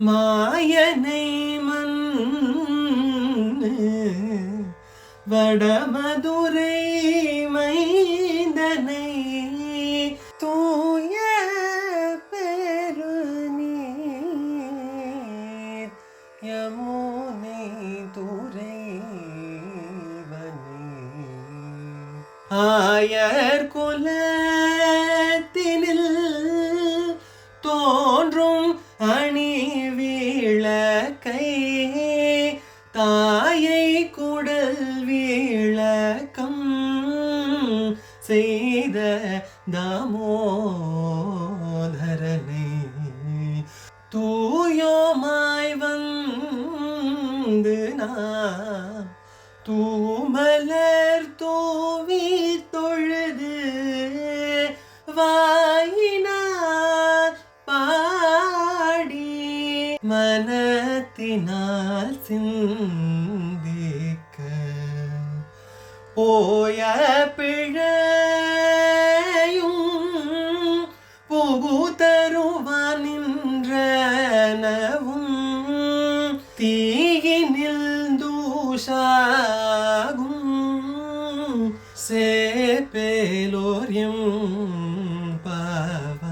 மாயனை மன்னு வடமதுரை மைந்தனை தூய பெருநீர் யமுனை துறைவனே. ஆயர் குலத்தினில் தோன்றும் அணி விளக்கை தாயை குடல் விளக்கம் செய்த தாமோதரனை. தூயோமாய் வந்து நான் தூமலர் தூவி தொழுது வா മനത്തിനാൽ ചിന്തിക്ക. പോയ പിഴയും പുകുതരുവാനിന്ദ്രനവും തീയിനിൽ ദൂഷാകും സേപേലോര്യം പാവ